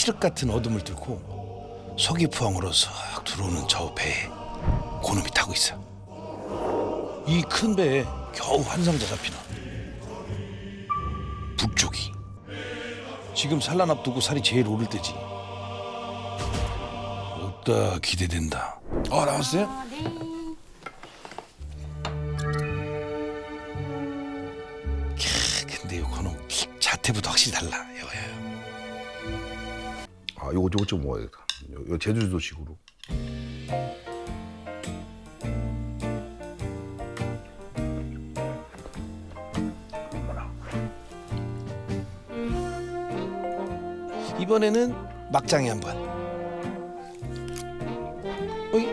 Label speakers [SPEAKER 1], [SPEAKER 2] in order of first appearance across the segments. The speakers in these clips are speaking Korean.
[SPEAKER 1] 칠흑 같은 어둠을 뚫고 서귀포항으로 싹 들어오는 저 배에 고놈이 타고 있어. 이 큰 배에 겨우 환상자 잡히나. 북쪽이. 지금 산란 앞두고 살이 제일 오를 때지. 없다 기대된다. 아 나왔어요? 캬, 근데 요거는 자태부터 확실히 달라. 여봐요.
[SPEAKER 2] 아, 요거 요거 좀 먹어야겠다. 요, 요 제주도식으로.
[SPEAKER 1] 이번에는 막장에 한번. 어이,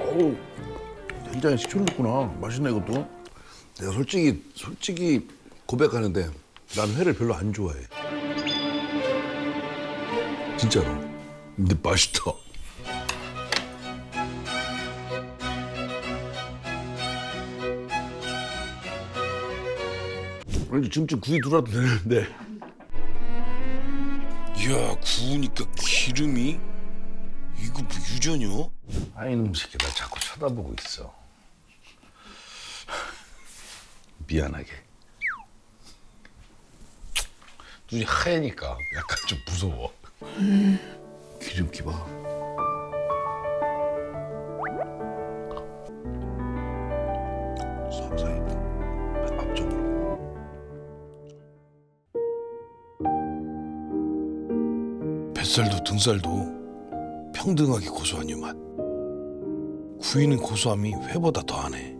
[SPEAKER 2] 어우, 된장에 식초를 넣구나. 맛있네 이것도. 내가 솔직히 솔직히 고백하는데 난 회를 별로 안 좋아해. 진짜로. 근데 맛있다. 아니 지금쯤 구이 들어와도 되는데
[SPEAKER 1] 이야 구우니까 기름이 이거 뭐 유전이요?
[SPEAKER 2] 아 이 놈 새끼 나 자꾸 쳐다보고 있어. 미안하게. 눈이 하얘니까 약간 좀 무서워. 기름기 봐. 사사이 앞쪽으로.
[SPEAKER 1] 뱃살도 등살도 평등하게 고소한 이 맛. 구이는 고소함이 회보다 더하네.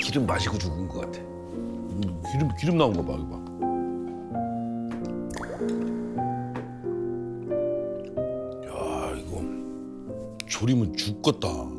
[SPEAKER 2] 기름 마시고 죽은 것 같아. 음, 기름 기름 나온 거 봐, 이거 봐.
[SPEAKER 1] 조림은 죽겠다.